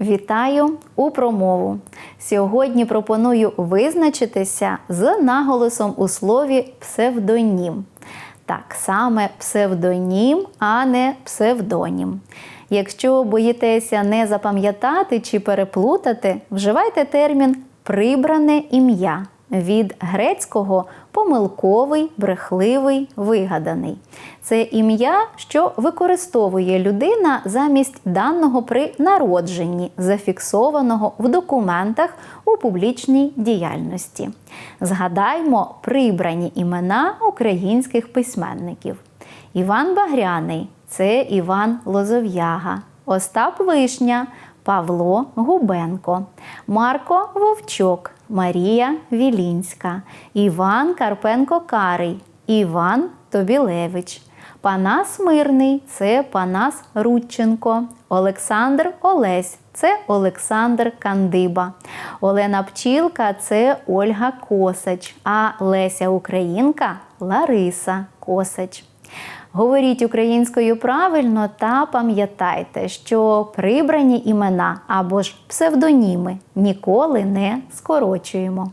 Вітаю у промову. Сьогодні пропоную визначитися з наголосом у слові псевдонім. Так, саме псевдонім, а не псевдонім. Якщо боїтеся не запам'ятати чи переплутати, вживайте термін прибране ім'я від грецького помилковий, брехливий, вигаданий. Це ім'я, що використовує людина замість даного при народженні, зафіксованого в документах у публічній діяльності. Згадаймо прибрані імена українських письменників. Іван Багряний це Іван Лозов'яга, Остап Вишня, Павло Губенко, Марко Вовчок, Марія Вілінська, Іван Карпенко Карий, Іван Тобілевич. Панас Мирний це Панас Рудченко, Олександр Олесь це Олександр Кандиба, Олена Пчілка це Ольга Косач, а Леся Українка Лариса Косач. Говоріть українською правильно та пам'ятайте, що прибрані імена або ж псевдоніми ніколи не скорочуємо.